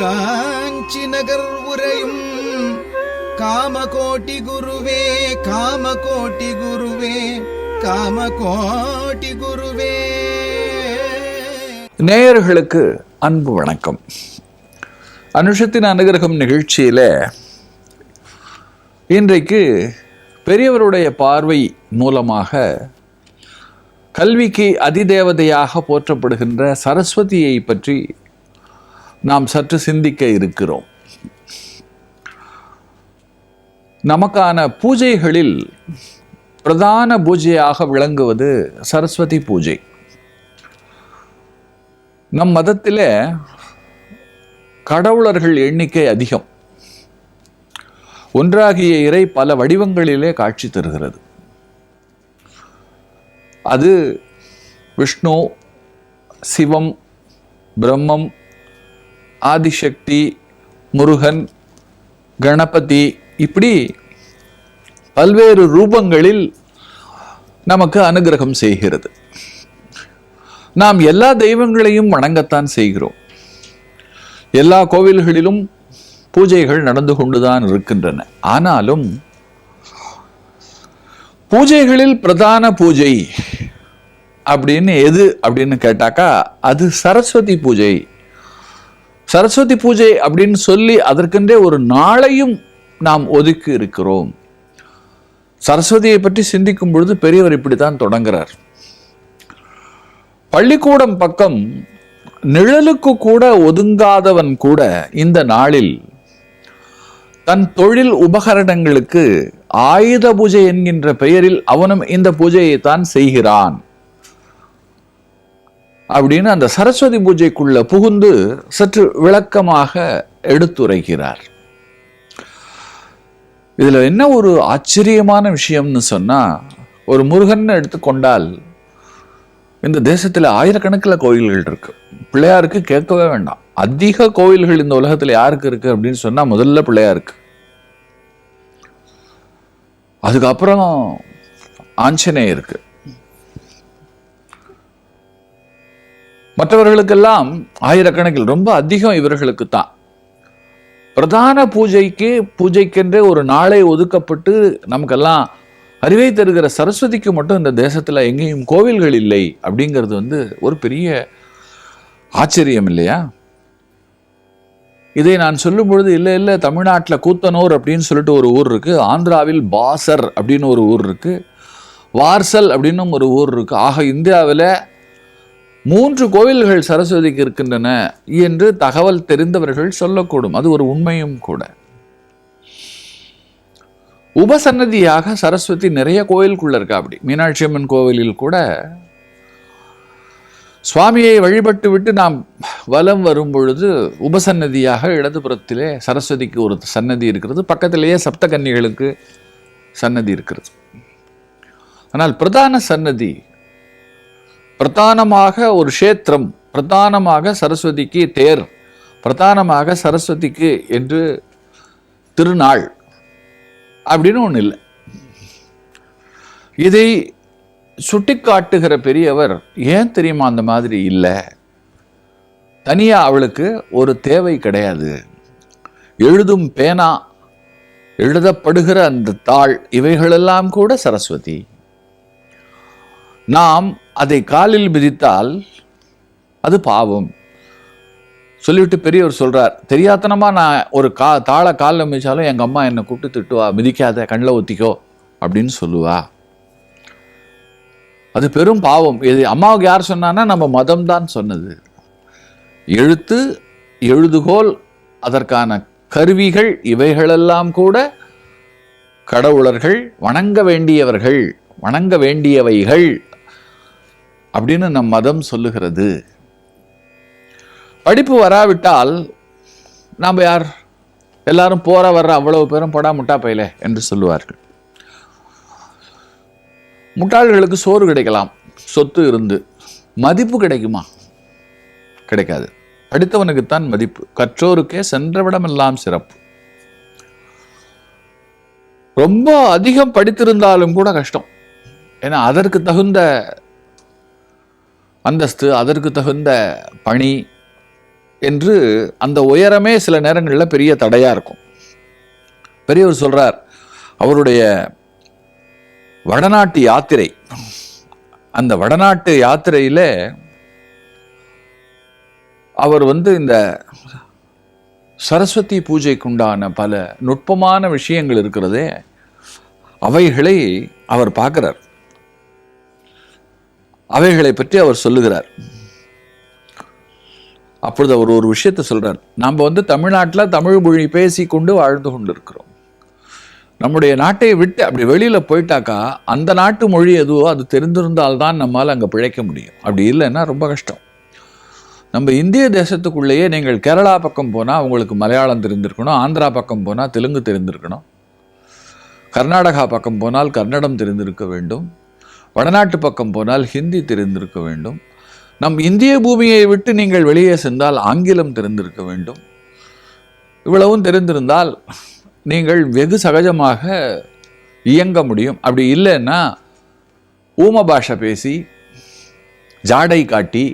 காஞ்சி நகர் உரையும் காமகோட்டி குருவே காமகோட்டி குருவே காமகோட்டி குருவே. நேயர்களுக்கு அன்பு வணக்கம். அனுஷத்தின் அனுகிரகம் நிகழ்ச்சியில் இன்றைக்கு பெரியவருடைய பார்வை மூலமாக கல்விக்கு அதிதேவதையாக போற்றப்படுகின்ற சரஸ்வதியை பற்றி நாம் சற்று சிந்திக்க இருக்கிறோம். நமக்கான பூஜைகளில் பிரதான பூஜையாக விளங்குவது சரஸ்வதி பூஜை. நம் மதத்தில் கடவுளர்கள் எண்ணிக்கை அதிகம். ஒன்றாகிய இறை பல வடிவங்களிலே காட்சி தருகிறது. அது விஷ்ணு சிவம் பிரம்மம் ஆதிசக்தி முருகன் கணபதி இப்படி பல்வேறு ரூபங்களில் நமக்கு அனுகிரகம் செய்கிறது. நாம் எல்லா தெய்வங்களையும் வணங்கத்தான் செய்கிறோம். எல்லா கோவில்களிலும் பூஜைகள் நடந்து கொண்டுதான் இருக்கின்றன. ஆனாலும் பூஜைகளில் பிரதான பூஜை அப்படின்னு எது அப்படின்னு கேட்டாக்கா அது சரஸ்வதி பூஜை சரஸ்வதி பூஜை அப்படின்னு சொல்லி அதற்கென்றே ஒரு நாளையும் நாம் ஒதுக்கி இருக்கிறோம். சரஸ்வதியை பற்றி சிந்திக்கும் பொழுது பெரியவர் இப்படித்தான் தொடங்குறார். பள்ளிக்கூடம் பக்கம் நிழலுக்கு கூட ஒதுங்காதவன் கூட இந்த நாளில் தன் தொழில் உபகரணங்களுக்கு ஆயுத பூஜை என்கின்ற பெயரில் அவனும் இந்த பூஜையை தான் செய்கிறான். அப்படின்னு அந்த சரஸ்வதி பூஜைக்குள்ள புகுந்து சற்று விளக்கமாக எடுத்துரைக்கிறார். இதில் என்ன ஒரு ஆச்சரியமான விஷயம்னு சொன்னால் ஒரு முருகன் எடுத்துக்கொண்டால் இந்த தேசத்தில் ஆயிரக்கணக்கில் கோயில்கள் இருக்கு. பிள்ளையாருக்கு கேட்கவே வேண்டாம். அதிக கோயில்கள் இந்த உலகத்தில் யாருக்கு இருக்கு அப்படின்னு சொன்னால் முதல்ல பிள்ளையாருக்கு. அதுக்கப்புறம் ஆஞ்சநேயருக்கு. மற்றவர்களுக்கெல்லாம் ஆயிரக்கணக்கில் ரொம்ப அதிகம் இவர்களுக்கு தான் பிரதான பூஜைக்கு பூஜைக்கென்றே ஒரு நாளை ஒதுக்கப்பட்டு நமக்கெல்லாம் அறிவை தருகிற சரஸ்வதிக்கு மட்டும் இந்த தேசத்தில் எங்கேயும் கோவில்கள் இல்லை அப்படிங்கிறது வந்து ஒரு பெரிய ஆச்சரியம் இல்லையா? இதை நான் சொல்லும் பொழுது இல்லை இல்லை தமிழ்நாட்டில் கூத்தனூர் அப்படின்னு சொல்லிட்டு ஒரு ஊர் இருக்குது ஆந்திராவில் பாசர் அப்படின்னு ஒரு ஊர் இருக்குது வார்சல் அப்படின்னும் ஒரு ஊர் இருக்குது ஆக இந்தியாவில் மூன்று கோவில்கள் சரஸ்வதிக்கு இருக்கின்றன என்று தகவல் தெரிந்தவர்கள் சொல்லக்கூடும். அது ஒரு உண்மையும் கூட. உபசன்னதியாக சரஸ்வதி நிறைய கோயிலுக்குள்ள இருக்கா அப்படி. மீனாட்சி அம்மன் கோவிலில் கூட சுவாமியை வழிபட்டு விட்டு நாம் வலம் வரும் பொழுது உபசன்னதியாக இடதுபுறத்திலே சரஸ்வதிக்கு ஒரு சன்னதி இருக்கிறது. பக்கத்திலேயே சப்தகன்னிகளுக்கு சன்னதி இருக்கிறது. ஆனால் பிரதான சன்னதி பிரதானமாக ஒரு க்ஷேத்திரம் பிரதானமாக சரஸ்வதிக்கு தேர் பிரதானமாக சரஸ்வதிக்கு என்று திருநாள் அப்படின்னு ஒன்று இல்லை. இதை சுட்டிக்காட்டுகிற பெரியவர் ஏன் தெரியுமா அந்த மாதிரி இல்லை? தனியாக அவளுக்கு ஒரு தேவை கிடையாது. எழுதும் பேனா எழுதப்படுகிற அந்த தாள் இவைகளெல்லாம் கூட சரஸ்வதி. நாம் அதை காலில் மிதித்தால் அது பாவம். சொல்லிவிட்டு பெரியவர் சொல்கிறார் தெரியாத்தனமாக நான் ஒரு கா தாளை காலில் மிதிச்சாலும் எங்கள் அம்மா என்னை கூப்பிட்டு திட்டுவா மிதிக்காத கண்ணில் ஊத்திக்கோ அப்படின்னு சொல்லுவா. அது பெரும் பாவம். இது அம்மாவுக்கு யார் சொன்னான்னா நம்ம மதம் தான் சொன்னது. எழுத்து எழுதுகோல் அதற்கான கருவிகள் இவைகளெல்லாம் கூட கடவுளர்கள் வணங்க வேண்டியவர்கள் வணங்க வேண்டியவைகள். அப்படின்னு நம் மதம் சொல்லுகிறது. படிப்பு வராவிட்டால் நாம் யார்? எல்லாரும் போற வர்ற அவ்வளவு பேரும் போடா முட்டா பையலே என்று சொல்லுவார்கள். முட்டாள்களுக்கு சோறு கிடைக்கலாம். சொத்து இருந்து. மதிப்பு கிடைக்குமா? கிடைக்காது. படித்தவனுக்குத்தான் மதிப்பு. கற்றோருக்கே சென்றவிடமெல்லாம் சிறப்பு. ரொம்ப அதிகம் படித்திருந்தாலும் கூட கஷ்டம். ஏன்னா அதற்கு தகுந்த அந்தஸ்து அதற்கு தகுந்த பணி என்று அந்த உயரமே சில நேரங்களில் பெரிய தடையாக இருக்கும். பெரியவர் சொல்கிறார் அவருடைய வடநாட்டு யாத்திரை அந்த வடநாட்டு யாத்திரையில அவர் வந்து இந்த சரஸ்வதி பூஜைக்குண்டான பல நுட்பமான விஷயங்கள் இருக்கிறதே அவைகளை அவர் பார்க்குறார். அவைகளை பற்றி அவர் சொல்லுகிறார். அப்பொழுது அவர் ஒரு விஷயத்தை சொல்கிறார் நாம் வந்து தமிழ்நாட்டில் தமிழ் மொழி பேசி கொண்டு வாழ்ந்து கொண்டிருக்கிறோம். நம்முடைய நாட்டை விட்டு அப்படி வெளியில் போயிட்டாக்கா அந்த நாட்டு மொழி எதுவோ அது தெரிந்திருந்தால்தான் நம்மால் அங்கே பிழைக்க முடியும். அப்படி இல்லைன்னா ரொம்ப கஷ்டம். நம்ம இந்திய தேசத்துக்குள்ளேயே நீங்கள் கேரளா பக்கம் போனால் உங்களுக்கு மலையாளம் தெரிந்திருக்கணும் ஆந்திரா பக்கம் போனால் தெலுங்கு தெரிந்திருக்கணும் கர்நாடகா பக்கம் போனால் கன்னடம் தெரிந்திருக்க வேண்டும். வடநாட்டு பக்கம் போனால் ஹிந்தி தெரிந்திருக்க வேண்டும். நம் இந்திய பூமியை விட்டு நீங்கள் வெளியே சென்றால் ஆங்கிலம் தெரிந்திருக்க வேண்டும். இவ்வளவும் தெரிந்திருந்தால் நீங்கள் வெகு சகஜமாக இயங்க முடியும். அப்படி இல்லைன்னா ஊம பாஷை பேசி ஜாடை காட்டி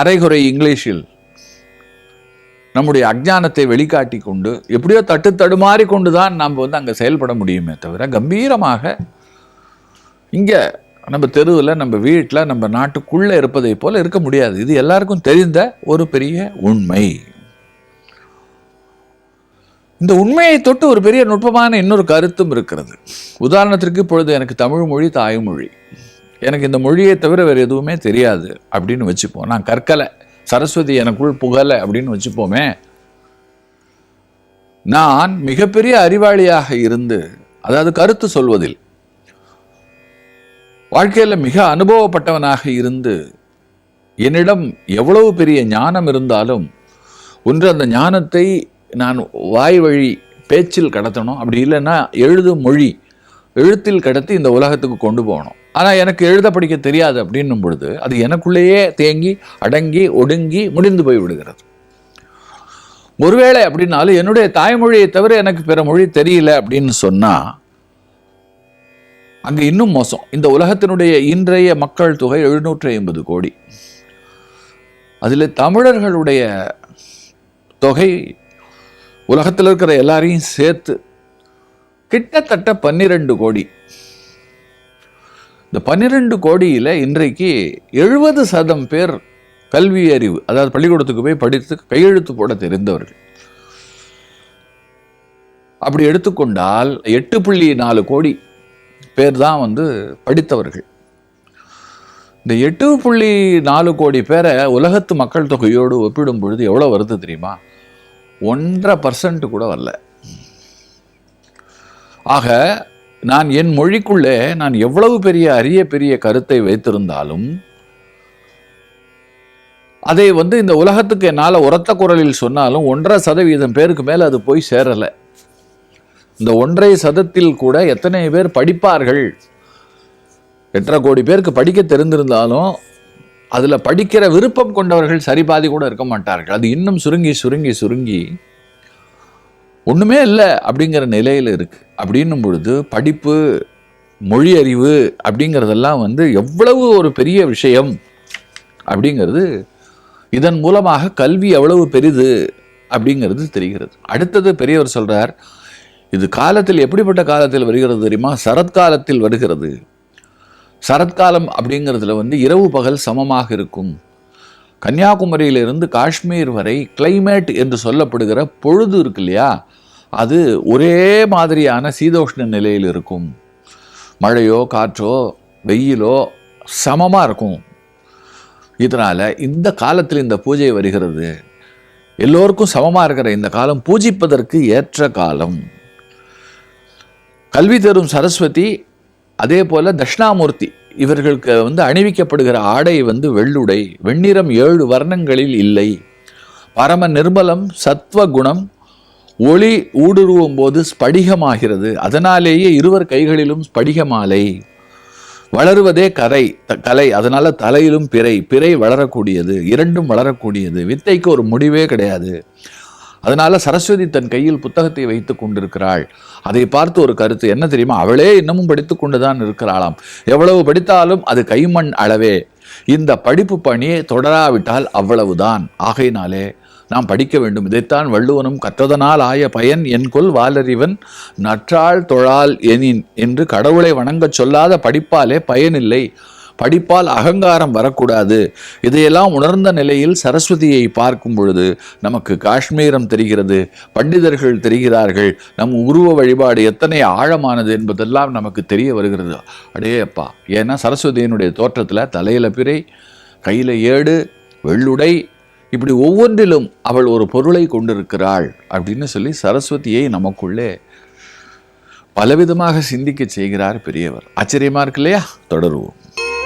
அரைகுறை இங்கிலீஷில் நம்முடைய அஜ்ஞானத்தை வெளிக்காட்டி கொண்டு எப்படியோ தட்டு தடுமாறி கொண்டு தான் நாம் வந்து அங்கே செயல்பட முடியுமே தவிர கம்பீரமாக இங்கே நம்ம தெருவில் நம்ம வீட்டில் நம்ம நாட்டுக்குள்ளே இருப்பதை போல் இருக்க முடியாது. இது எல்லாருக்கும் தெரிந்த ஒரு பெரிய உண்மை. இந்த உண்மையை தொட்டு ஒரு பெரிய நுட்பமான இன்னொரு கருத்தும் இருக்கிறது. உதாரணத்திற்கு இப்பொழுது எனக்கு தமிழ் மொழி தாய்மொழி எனக்கு இந்த மொழியை தவிர வேறு எதுவுமே தெரியாது அப்படின்னு வச்சுப்போம். நான் கற்கலை. சரஸ்வதி எனக்குள் புகலை அப்படின்னு வச்சுப்போமே. நான் மிகப்பெரிய அறிவாளியாக இருந்து அதாவது கருத்து சொல்வதில் வாழ்க்கையில் மிக அனுபவப்பட்டவனாக இருந்து என்னிடம் எவ்வளவு பெரிய ஞானம் இருந்தாலும் ஒன்று அந்த ஞானத்தை நான் வாய் வழி பேச்சில் கடத்தணும். அப்படி இல்லைன்னா எழுதும் மொழி எழுத்தில் கடத்தி இந்த உலகத்துக்கு கொண்டு போகணும். ஆனால் எனக்கு எழுத படிக்க தெரியாது அப்படின்னும் பொழுது அது எனக்குள்ளேயே தேங்கி அடங்கி ஒடுங்கி முடிந்து போய் விடுகிறது. ஒருவேளை அப்படின்னாலும் என்னுடைய தாய்மொழியை தவிர எனக்கு பிற மொழி தெரியல அப்படின்னு சொன்னால் அங்கே இன்னும் மோசம். இந்த உலகத்தினுடைய இன்றைய மக்கள் தொகை எழுநூற்றி ஐம்பது கோடி. அதில் தமிழர்களுடைய தொகை உலகத்தில் இருக்கிற எல்லாரையும் சேர்த்து கிட்டத்தட்ட பன்னிரெண்டு கோடி. இந்த பன்னிரெண்டு கோடியில் இன்றைக்கு எழுபது சதம் பேர் கல்வி அறிவு அதாவது பள்ளிக்கூடத்துக்கு போய் படித்து கையெழுத்து போட தெரிந்தவர்கள். அப்படி எடுத்துக்கொண்டால் எட்டு புள்ளி நாலு கோடி பேர் தான் வந்து படித்தவர்கள். இந்த எட்டு புள்ளி நாலு கோடி பேரை உலகத்து மக்கள் தொகையோடு ஒப்பிடும் பொழுது எவ்வளோ வருது தெரியுமா? ஒன்றரை பர்சன்ட் கூட வரல. ஆக நான் என் மொழிக்குள்ளே நான் எவ்வளவு பெரிய அரிய பெரிய கருத்தை வைத்திருந்தாலும் அதை வந்து இந்த உலகத்துக்கு என்னால் உரத்த குரலில் சொன்னாலும் ஒன்றரை சதவீதம் பேருக்கு மேலே அது போய் சேரலை. இந்த ஒன்றரை சதத்தில் கூட எத்தனை பேர் படிப்பார்கள்? எட்டரை கோடி பேருக்கு படிக்க தெரிந்திருந்தாலும் அதில் படிக்கிற விருப்பம் கொண்டவர்கள் சரி பாதி கூட இருக்க மாட்டார்கள். அது இன்னும் சுருங்கி சுருங்கி சுருங்கி ஒன்றுமே இல்லை அப்படிங்கிற நிலையில் இருக்கு. அப்படின்னும் பொழுது படிப்பு மொழி அறிவு அப்படிங்கிறதெல்லாம் வந்து எவ்வளவு ஒரு பெரிய விஷயம் அப்படிங்கிறது இதன் மூலமாக கல்வி எவ்வளவு பெரிது அப்படிங்கிறது தெரிகிறது. அடுத்தது பெரியவர் சொல்றார் இது காலத்தில் எப்படிப்பட்ட காலத்தில் வருகிறது தெரியுமா? சரத்காலத்தில் வருகிறது. சரத்காலம் அப்படிங்கிறதுல வந்து இரவு பகல் சமமாக இருக்கும். கன்னியாகுமரியிலிருந்து காஷ்மீர் வரை கிளைமேட் என்று சொல்லப்படுகிற பொழுது இருக்கு இல்லையா? அது ஒரே மாதிரியான சீதோஷ்ண நிலையில் இருக்கும். மழையோ காற்றோ வெயிலோ சமமாக இருக்கும். இதனால் இந்த காலத்தில் இந்த பூஜை வருகிறது. எல்லோருக்கும் சமமாக இருக்கிற இந்த காலம் பூஜிப்பதற்கு ஏற்ற காலம். கல்வி தரும் சரஸ்வதி அதே போல் தட்சிணாமூர்த்தி இவர்களுக்கு வந்து அணிவிக்கப்படுகிற ஆடை வந்து வெள்ளுடை வெண்ணிறம் ஏழு வர்ணங்களில் இல்லை. பரம நிர்மலம் சத்வ குணம் ஒளி ஊடுருவும் போது ஸ்படிகமாகிறது. அதனாலேயே இருவர் கைகளிலும் ஸ்படிகமாலை. வளருவதே கரை த- கலை அதனால தலையிலும் பிறை பிறை வளரக்கூடியது இரண்டும் வளரக்கூடியது. வித்தைக்கு ஒரு முடிவே கிடையாது. அதனால சரஸ்வதி தன் கையில் புத்தகத்தை வைத்து கொண்டிருக்கிறாள். அதை பார்த்து ஒரு கருத்து என்ன தெரியுமா? அவளே இன்னமும் படித்து கொண்டுதான் இருக்கிறாளாம். எவ்வளவு படித்தாலும் அது கைமண் அளவே. இந்த படிப்பு பணியை தொடராவிட்டால் அவ்வளவுதான். ஆகையினாலே நாம் படிக்க வேண்டும். இதைத்தான் வள்ளுவனும் கற்றதனால் ஆய பயன் என்கொள் வாலறிவன் நற்றாள் தொழால் எனின் என்று கடவுளை வணங்கச் சொல்லாத படிப்பாலே பயனில்லை. படிப்பால் அகங்காரம் வரக்கூடாது. இதையெல்லாம் உணர்ந்த நிலையில் சரஸ்வதியை பார்க்கும் பொழுது நமக்கு காஷ்மீரம் தெரிகிறது பண்டிதர்கள் தெரிகிறார்கள் நம் உருவ வழிபாடு எத்தனை ஆழமானது என்பதெல்லாம் நமக்கு தெரிய வருகிறது. அடே அப்பா ஏன்னா சரஸ்வதியினுடைய தோற்றத்தில் தலையில பிறை கையில் ஏடு வெள்ளுடை இப்படி ஒவ்வொன்றிலும் அவள் ஒரு பொருளை கொண்டிருக்கிறாள் அப்படின்னு சொல்லி சரஸ்வதியை நமக்குள்ளே பலவிதமாக சிந்திக்க செய்கிறார் பெரியவர். ஆச்சரியமா இருக்கு இல்லையா? தொடருவோம்.